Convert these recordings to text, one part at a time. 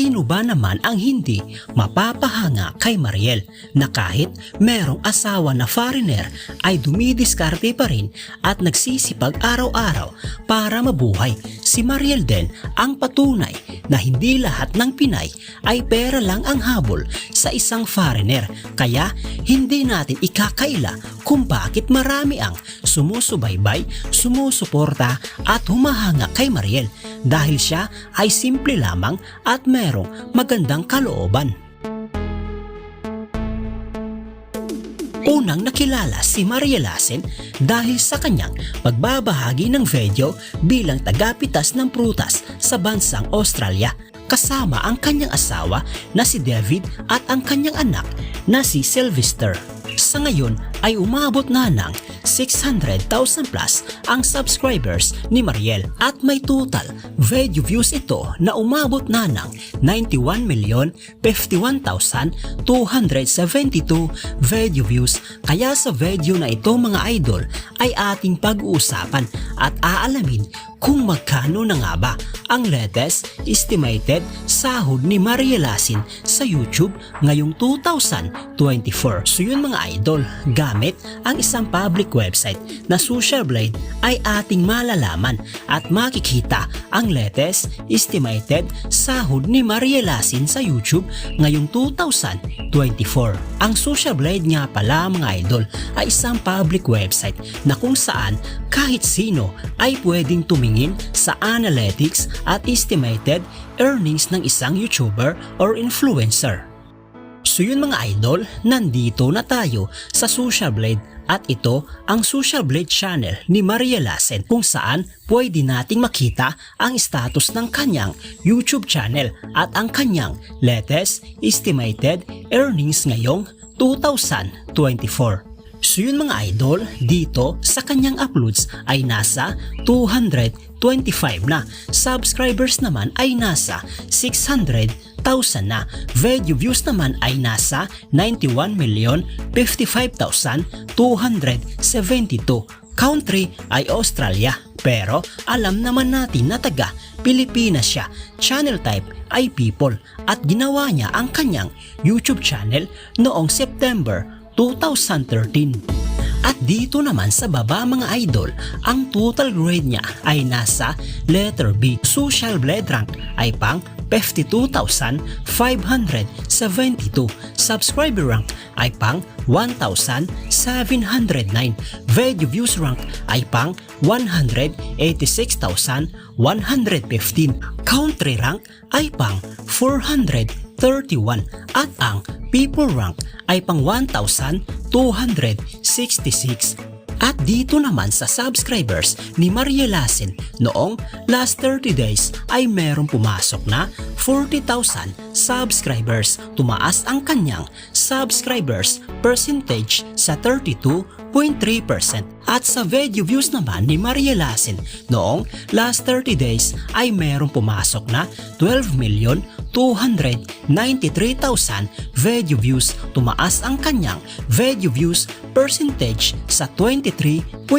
Sino ba naman ang hindi mapapahanga kay Mariel na kahit merong asawa na foreigner ay dumidiskarte pa rin at nagsisipag araw-araw para mabuhay. Si Mariel din ang patunay na hindi lahat ng Pinay ay pera lang ang habol sa isang foreigner kaya hindi natin ikakaila kung bakit marami ang sumusubaybay, sumusuporta at humahanga kay Mariel dahil siya ay simple lamang at merong magandang kalooban. Unang nakilala si Maria Lassen dahil sa kanyang pagbabahagi ng video bilang tagapitas ng prutas sa bansang Australia kasama ang kanyang asawa na si David at ang kanyang anak na si Sylvester. Sa ngayon ay umabot na ng 600,000 plus ang subscribers ni Mariel. At may total video views ito na umabot na ng 91,051,272 video views. Kaya sa video na ito mga idol ay ating pag-uusapan at aalamin kung magkano na nga ba ang latest estimated sahod ni Maria Lasin sa YouTube ngayong 2024. So yun mga idol, gamit ang isang public website na Social Blade ay ating malalaman at makikita ang latest estimated sahod ni Maria Lasin sa YouTube ngayong 2024. Ang Social Blade nga pala mga idol ay isang public website na kung saan kahit sino ay pwedeng tumingin sa analytics at estimated earnings ng isang YouTuber or influencer. So yun mga idol, nandito na tayo sa Social Blade at ito ang Social Blade channel ni Maria Lassen kung saan pwede nating makita ang status ng kanyang YouTube channel at ang kanyang latest estimated earnings ngayong 2024. So yun mga idol, dito sa kanyang uploads ay nasa 225 na. Subscribers naman ay nasa 600,000 na. Video views naman ay nasa 91,055,272. Country ay Australia. Pero alam naman natin na taga Pilipinas siya. Channel type ay people at ginawa niya ang kanyang YouTube channel noong September 2013. At dito naman sa baba mga idol, ang total grade niya ay nasa letter B. Social Blade rank ay pang 52,572. Subscriber rank ay pang 1,709. Video views rank ay pang 186,115. Country rank ay pang 431 at ang people rank ay pang 1,266. At dito naman sa subscribers ni Maria Lassen noong last 30 days ay merong pumasok na 40,000 subscribers. Tumaas ang kanyang subscribers percentage sa 32.3%. At sa video views naman ni Maria Lassen noong last 30 days ay merong pumasok na 12 million 293,000 video views. Tumaas ang kanyang video views percentage sa 23.1%.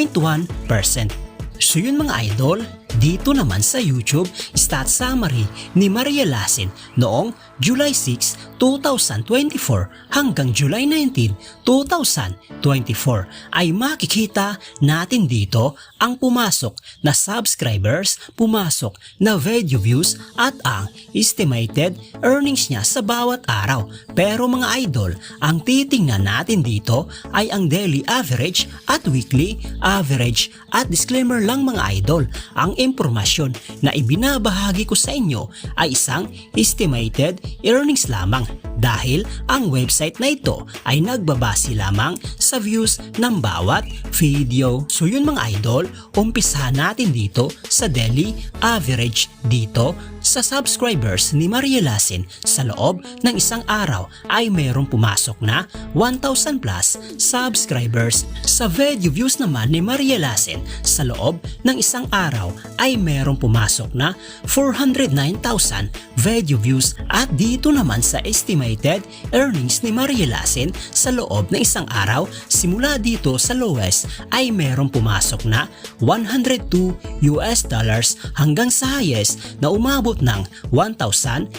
So yun mga idol, dito naman sa YouTube, stat summary ni Maria Lassen noong July 6, 2024 hanggang July 19, 2024 ay makikita natin dito ang pumasok na subscribers, pumasok na video views at ang estimated earnings niya sa bawat araw. Pero mga idol, ang titingnan natin dito ay ang daily average at weekly average at disclaimer lang mga idol, ang impormasyon na ibinabahagi ko sa inyo ay isang estimated earnings lamang dahil ang website na ito ay nagbabase lamang sa views ng bawat video. So yun mga idol, umpisahan natin dito sa daily average dito sa subscribers ni Maria Lassen sa loob ng isang araw ay mayroong pumasok na 1,000 plus subscribers. Sa video views naman ni Maria Lassen sa loob ng isang araw ay mayroong pumasok na 409,000 video views at dito naman sa estimated estimated earnings ni Maria Lasin sa loob ng isang araw simula dito sa lowest ay merong pumasok na 102 US dollars hanggang sa highest na umabot ng 1,600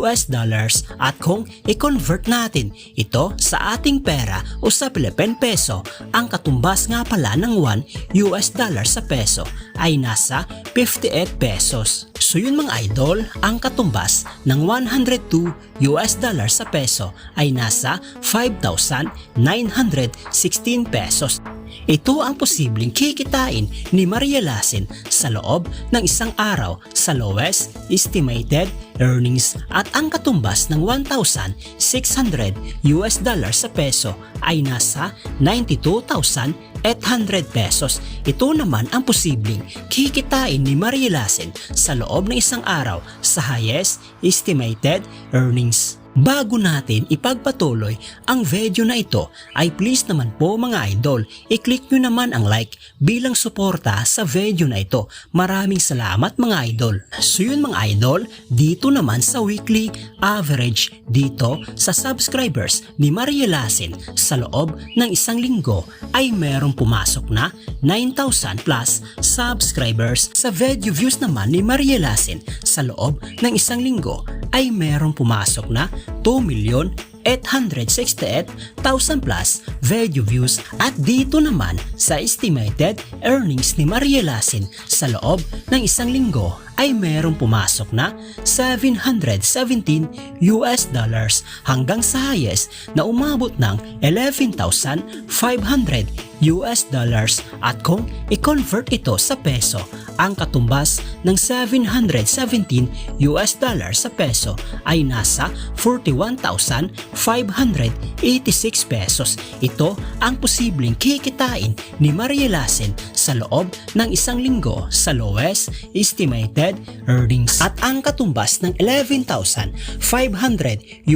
US dollars. At kung i-convert natin ito sa ating pera o sa Philippine peso ang katumbas nga pala ng 1 US dollar sa peso ay nasa 58 pesos. So yun mga idol, ang katumbas ng 102 US dollar sa peso ay nasa 5,916 pesos. Ito ang posibleng kikitain ni Maria Lasin sa loob ng isang araw sa lowest estimated earnings at ang katumbas ng 1,600 US dollars sa peso ay nasa 92,800 pesos. Ito naman ang posibleng kikitain ni Maria Lasin sa loob ng isang araw sa highest estimated earnings. Bago natin ipagpatuloy ang video na ito ay please naman po mga idol, i-click nyo naman ang like bilang suporta sa video na ito. Maraming salamat mga idol. So yun mga idol, dito naman sa weekly average dito sa subscribers ni Maria Lasin sa loob ng isang linggo ay merong pumasok na 9,000 plus subscribers. Sa video views naman ni Maria Lasin sa loob ng isang linggo ay merong pumasok na 2,868,000 plus video views at dito naman sa estimated earnings ni Maria Lasin sa loob ng isang linggo ay merong pumasok na 717 US dollars hanggang sa highest na umabot ng 11,500 US dollars at kung i-convert ito sa peso, ang katumbas ng 717 US dollars sa peso ay nasa 41,586 pesos. Ito ang posibleng kikitain ni Maria Lasin sa loob ng isang linggo sa lowest estimated earnings at ang katumbas ng 11,500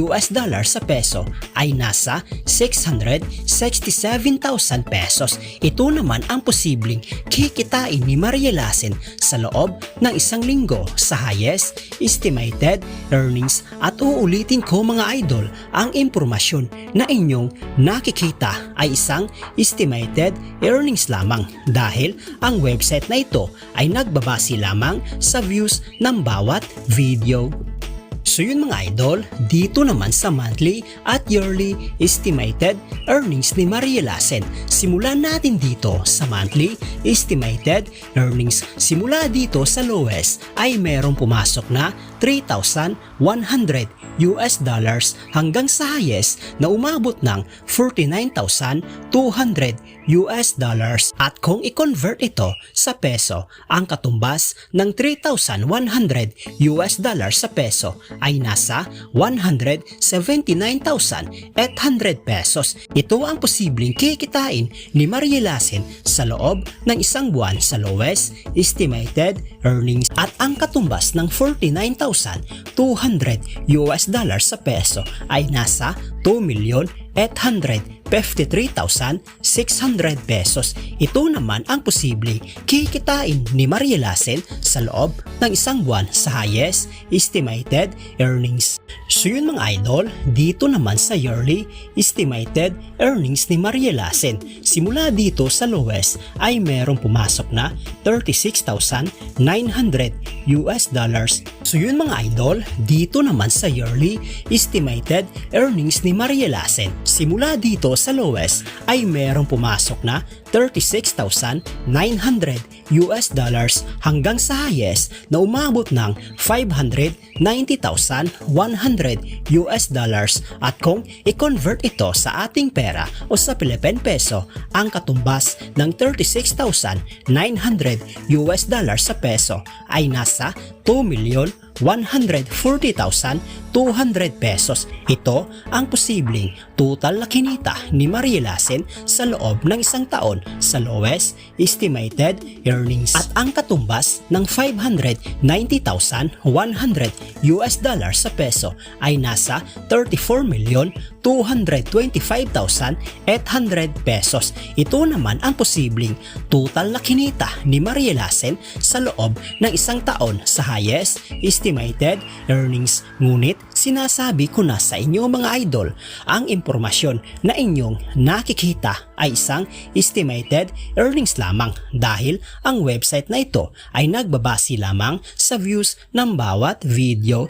US dollars sa peso ay nasa 667,000 pesos. Ito naman ang posibleng kikitain ni Maria Lasin sa loob ng isang linggo sa highest estimated earnings at uulitin ko mga idol ang impormasyon na inyong nakikita ay isang estimated earnings lamang dahil ang website na ito ay nagbabase lamang sa views ng bawat video. So yun mga idol, dito naman sa monthly at yearly estimated earnings ni Maria Lasen. Simulan natin dito sa monthly estimated earnings. Simula dito sa lowest ay merong pumasok na 3,100 US dollars hanggang sa highest na umabot ng 49,200 US dollars at kung i-convert ito sa peso, ang katumbas ng 3,100 US dollars sa peso ay nasa 179,800 pesos. Ito ang posibleng kikitain ni Maria Lasin sa loob ng isang buwan sa lowest estimated earnings at ang katumbas ng US$2,200 US dollars sa peso ay nasa 2,800,000 53,600 pesos. Ito naman ang posibleng kikitain ni Maria Lassen sa loob ng isang buwan sa highest estimated earnings. So yun mga idol, dito naman sa yearly estimated earnings ni Maria Lassen. Simula dito sa lowest ay merong pumasok na 36,900 US dollars. So yun mga idol, dito naman sa yearly estimated earnings ni Maria Lassen. Simula dito sa lowest ay merong pumasok na 36,900 US dollars hanggang sa highest na umabot ng 590,100 US dollars. At kung i-convert ito sa ating pera o sa Philippine peso ang katumbas ng 36,900 US dollars sa peso ay nasa 2 140,000 200 pesos. Ito ang posibleng total na kinita ni Marie Lassen sa loob ng isang taon sa lowest estimated earnings at ang katumbas ng 590,100 US dollar sa peso ay nasa 34,225,800 pesos. Ito naman ang posibleng total na kinita ni Marie Lassen sa loob ng isang taon sa highest estimated earnings. Ngunit sinasabi ko na sa inyo mga idol, ang impormasyon na inyong nakikita ay isang estimated earnings lamang dahil ang website na ito ay nagbabase lamang sa views ng bawat video